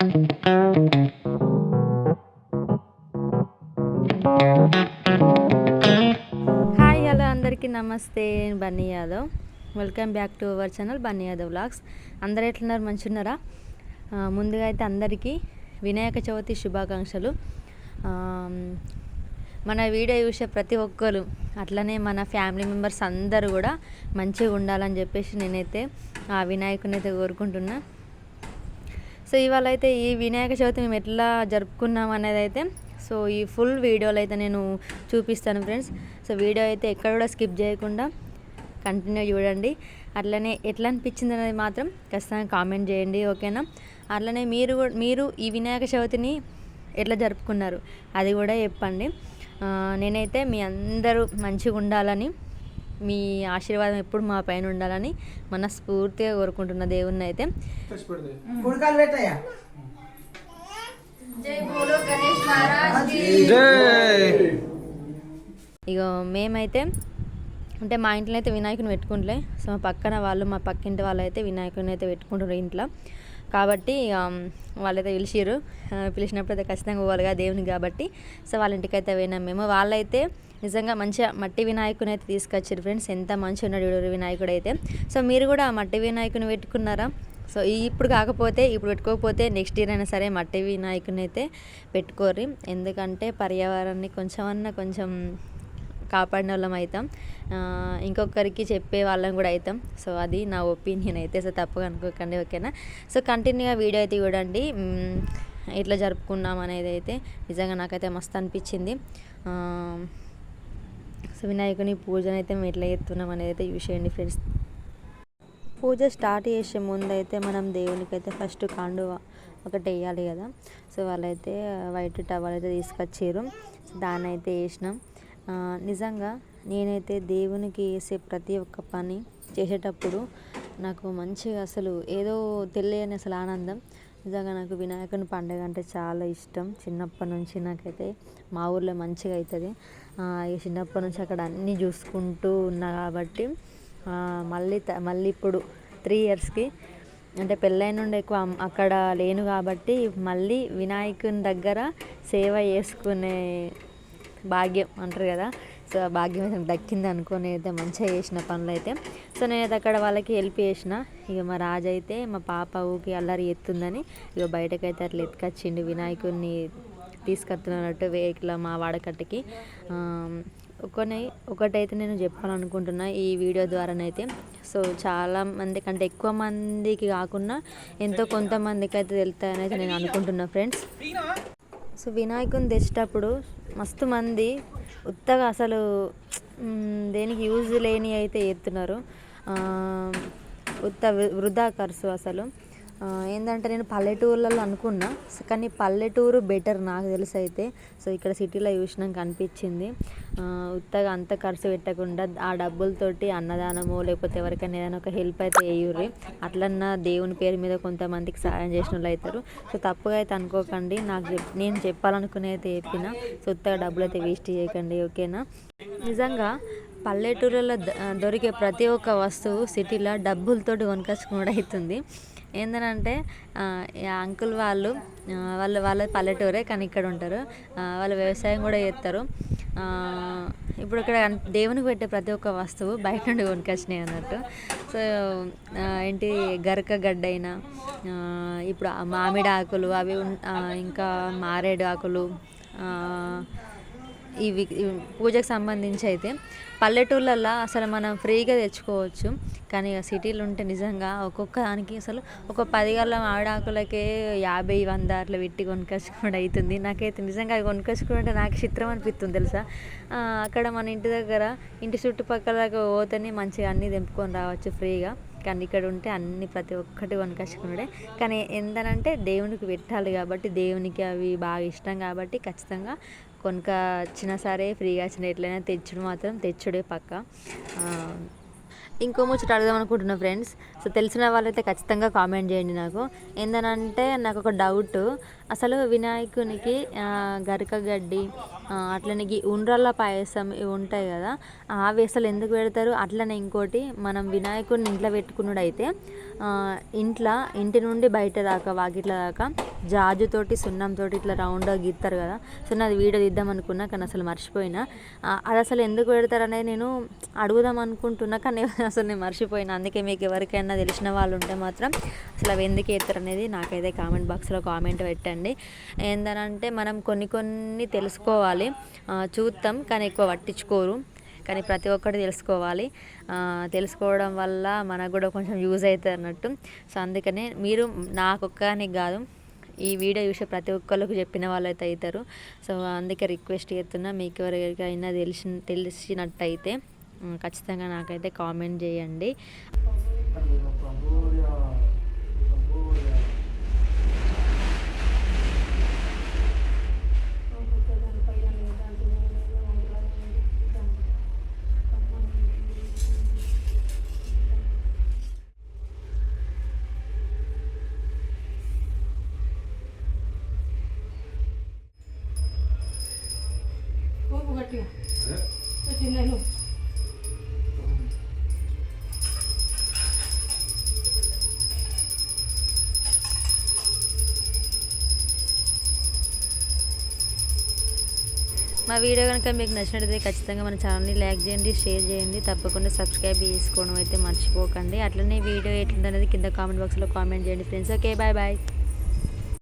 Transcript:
Hi hello అందరికీ నమస్తే. Bunny Yadav. Welcome back to our channel Bunny Yadav vlogs. అందరు ఎట్లున్నారు? మంచిగున్నారా? ముందుగా అయితే అందరికీ వినాయక చవితి శుభాకాంక్షలు. మన వీడియో చూసే ప్రతి ఒక్కరు అట్లనే మన ఫ్యామిలీ మెంబర్స్ అందరూ కూడా మంచిగా ఉండాలని చెప్పేసి నేనైతే ఆ వినాయకుని అయితే కోరుకుంటున్నా. సో ఇవాళ అయితే ఈ వినాయక చవితి మేము ఎట్లా జరుపుకున్నాం అనేది అయితే సో ఈ ఫుల్ వీడియోలో అయితే నేను చూపిస్తాను ఫ్రెండ్స్. సో వీడియో అయితే ఎక్కడ కూడా స్కిప్ చేయకుండా కంటిన్యూ చూడండి. అట్లనే ఎట్లా అనిపించింది అనేది మాత్రం ఖచ్చితంగా కామెంట్ చేయండి ఓకేనా? అట్లనే మీరు కూడా మీరు ఈ వినాయక చవితిని ఎట్లా జరుపుకున్నారు అది కూడా చెప్పండి. నేనైతే మీ అందరూ మంచిగా ఉండాలని మీ ఆశీర్వాదం ఎప్పుడు మా పైన ఉండాలని మనస్ఫూర్తిగా కోరుకుంటున్న దేవుణ్ణి అయితే ఇక మేమైతే అంటే మా ఇంట్లో అయితే వినాయకుని పెట్టుకుంటలే. సో మా పక్కన వాళ్ళు మా పక్కింటి వాళ్ళు అయితే వినాయకుని అయితే పెట్టుకుంటారు ఇంట్లో. కాబట్టి ఇక వాళ్ళైతే పిలిచిర్రు. ఆ, పిలిచినప్పుడు అయితే ఖచ్చితంగా పోవాలిగా దేవునికి కాబట్టి. సో వాళ్ళ ఇంటికి అయితే పోయినాం మేము. వాళ్ళైతే నిజంగా మంచిగా మట్టి వినాయకుని అయితే తీసుకొచ్చారు ఫ్రెండ్స్ ఎంత మంచిగా ఉన్నాడు చూడు వినాయకుడు అయితే. సో మీరు కూడా ఆ మట్టి వినాయకుని పెట్టుకున్నారా? సో ఇప్పుడు కాకపోతే ఇప్పుడు పెట్టుకోకపోతే నెక్స్ట్ ఇయర్ అయినా సరే మట్టి వినాయకుని అయితే పెట్టుకోర్రి. ఎందుకంటే పర్యావరణాన్ని కొంచెం అన్న కొంచెం కాపాడిన వాళ్ళం అవుతాం ఇంకొకరికి చెప్పే వాళ్ళం కూడా అవుతాం సో అది నా ఒపీనియన్ అయితే. సో తప్పుగా అనుకోకండి ఓకేనా? సో కంటిన్యూగా వీడియో అయితే చూడండి. ఇట్లా జరుపుకున్నాం అనేది అయితే నిజంగా నాకైతే మస్తు అనిపించింది. సో వినాయకుని పూజను అయితే మేము ఎట్లా చేస్తున్నాం అనేది అయితే చూసేయండి ఫ్రెండ్స్. పూజ స్టార్ట్ చేసే ముందు అయితే మనం దేవునికి అయితే ఫస్ట్ కాండువ ఒకటి వేయాలి కదా. సో వాళ్ళైతే వైట్ టవల్ అయితే తీసుకొచ్చారు. సో దాన్ని అయితే వేసినాం నిజంగా నేనైతే దేవునికి వేసే ప్రతి ఒక్క పని చేసేటప్పుడు నాకు మంచిగా అసలు ఏదో తెలియని అసలు ఆనందం. నిజంగా నాకు వినాయకుని పండుగ అంటే చాలా ఇష్టం. చిన్నప్పటి నుంచి నాకైతే మా ఊర్లో మంచిగా అవుతుంది చిన్నప్పటి నుంచి అక్కడ అన్నీ చూసుకుంటూ ఉన్నా కాబట్టి మళ్ళీ త- మళ్ళీ ఇప్పుడు త్రీ ఇయర్స్కి అంటే పెళ్ళైన నుండి ఎక్కువ అక్కడ లేను కాబట్టి మళ్ళీ వినాయకుని దగ్గర సేవ చేసుకునే భాగ్యం అంటారు కదా. సో భాగ్యం అయితే దక్కింది అనుకొని అయితే మంచిగా చేసిన పనులు అయితే. సో నేనైతే అక్కడ వాళ్ళకి హెల్ప్ చేసిన. ఇక మా రాజు అయితే మా పాప ఊకి అల్లరి ఎత్తుందని ఇక బయటకైతే అట్లా ఎత్తుకొచ్చిండు వినాయకుడిని తీసుకొస్తున్నట్టు వెహికల్ మా వాడకట్టుకి. కొన్ని ఒకటైతే నేను చెప్పాలనుకుంటున్నా ఈ వీడియో ద్వారానైతే. సో చాలా మందికి అంటే ఎక్కువ మందికి కాకుండా ఎంతో కొంతమందికి అయితే వెళ్తాయని అయితే నేను అనుకుంటున్నా ఫ్రెండ్స్. సో వినాయకుని తెచ్చేటప్పుడు మస్తు మంది ఉత్తగా అసలు దేనికి యూజ్ లేని అయితే ఎత్తున్నారు. ఉత్త వృధా ఖర్చు అసలు. ఏంటంటే నేను పల్లెటూర్లలో అనుకున్నా. కానీ పల్లెటూరు బెటర్ నాకు తెలిసి అయితే. సో ఇక్కడ సిటీలో చూసినాక అనిపించింది. ఉత్తగా అంత ఖర్చు పెట్టకుండా ఆ డబ్బులతోటి అన్నదానము లేకపోతే ఎవరికైనా ఏదైనా ఒక హెల్ప్ అయితే వేయుర్రి అట్లన్నా దేవుని పేరు మీద కొంతమందికి సాయం చేసిన వాళ్ళు అవుతారు సో తప్పుగా అయితే అనుకోకండి. నాకు చెప్- నేను చెప్పాలనుకునే అయితే చెప్పిన. సో ఉత్తగా డబ్బులు అయితే వేస్ట్ చేయకండి ఓకేనా? నిజంగా పల్లెటూరులో ద- దొరికే ప్రతి ఒక్క వస్తువు సిటీలో డబ్బులతోటి కొనుకొచ్చుకోవడం అవుతుంది. ఏంటంటే అంకుల్ వాళ్ళు వాళ్ళు వాళ్ళ పల్లెటూరే కానీ ఇక్కడ ఉంటారు. వాళ్ళు వ్యవసాయం కూడా చేస్తారు. ఇప్పుడు ఇక్కడ దేవునికి పెట్టే ప్రతి ఒక్క వస్తువు బయట నుండి కొనుకొచ్చినాయి అన్నట్టు. సో ఏంటి గరక గడ్డ అయినా ఇప్పుడు మామిడి ఆకులు అవి ఇంకా మారేడు ఆకులు ఇవి ఇవి పూజకు సంబంధించి అయితే పల్లెటూళ్ళల్లో అసలు మనం ఫ్రీగా తెచ్చుకోవచ్చు. కానీ సిటీలు సిటీలో ఉంటే నిజంగా ఒక్కొక్క దానికి అసలు ఒక పది గల్ల ఆడాకులకే యాభై వంద అట్లా పెట్టి కొనుకొచ్చుకోవడం అవుతుంది నాకైతే నిజంగా అది కొనుకొచ్చుకుంటే నాకు చిత్రం అనిపిస్తుంది తెలుసా? అక్కడ మన ఇంటి దగ్గర ఇంటి చుట్టుపక్కల పోతేనే మంచిగా అన్నీ తెంపుకొని రావచ్చు ఫ్రీగా. కానీ ఇక్కడ ఉంటే అన్ని ప్రతి ఒక్కటి కొనుకొచ్చుకున్నాడే కానీ ఎందనంటే దేవునికి పెట్టాలి కాబట్టి దేవునికి అవి బాగా ఇష్టం కాబట్టి ఖచ్చితంగా కొనుకొచ్చినా సరే ఫ్రీగా వచ్చిన ఎట్లయినా తెచ్చుడు మాత్రం తెచ్చుడే పక్క. ఇంకో ముచ్చట అడుగుదాం అనుకుంటున్నా ఫ్రెండ్స్ సో తెలిసిన వాళ్ళైతే ఖచ్చితంగా కామెంట్ చేయండి నాకు. ఏంటనంటే నాకు ఒక డౌట్ అసలు వినాయకునికి గరిక గడ్డి అట్లనే గి- పాయసం ఇవి ఉంటాయి కదా అవి అసలు ఎందుకు పెడతారు? అట్లనే ఇంకోటి మనం వినాయకుడిని ఇంట్లో పెట్టుకున్నాడు అయితే ఇంట్లో ఇంటి నుండి బయట దాకా వాకిట్ల దాకా జాజుతోటి సున్నంతోటి ఇట్లా రౌండ్గా గీస్తారు కదా. సో నాది వీడియో తీద్దాం అనుకున్నా కానీ అసలు మర్చిపోయినా. అది అసలు ఎందుకు పెడతారు అనేది నేను అడుగుదాం అనుకుంటున్నా కానీ అసలు నేను మర్చిపోయినా. అందుకే మీకు ఎవరికైనా తెలిసిన వాళ్ళు ఉంటే మాత్రం అసలు అవి ఎందుకు వేస్తారు అనేది నాకైతే కామెంట్ బాక్స్లో కామెంట్ పెట్టండి. ఏందనంటే మనం కొన్ని కొన్ని తెలుసుకోవాలి. చూస్తాం కానీ ఎక్కువ పట్టించుకోరు. కానీ ప్రతి ఒక్కటి తెలుసుకోవాలి. తెలుసుకోవడం వల్ల మనకు కూడా కొంచెం యూజ్ అవుతుంది అన్నట్టు. సో అందుకనే మీరు నాకొక్కనికి కాదు ఈ వీడియో చూసే ప్రతి ఒక్కరికి చెప్పిన వాళ్ళైతే అవుతారు. సో అందుకే రిక్వెస్ట్ చేస్తున్నా మీకు ఎవరికైనా తెలిసి తెలిసినట్టయితే ఖచ్చితంగా నాకైతే కామెంట్ చేయండి. పెట్టిందేను మా వీడియో కనుక మీకు నచ్చినట్లయితే ఖచ్చితంగా మన ఛానల్ని లైక్ చేయండి షేర్ చేయండి తప్పకుండా సబ్స్క్రైబ్ చేసుకోవడం అయితే మర్చిపోకండి. అట్లనే వీడియో ఎట్లుందనేది కింద కామెంట్ బాక్స్లో కామెంట్ చేయండి ఫ్రెండ్స్. Okay bye bye.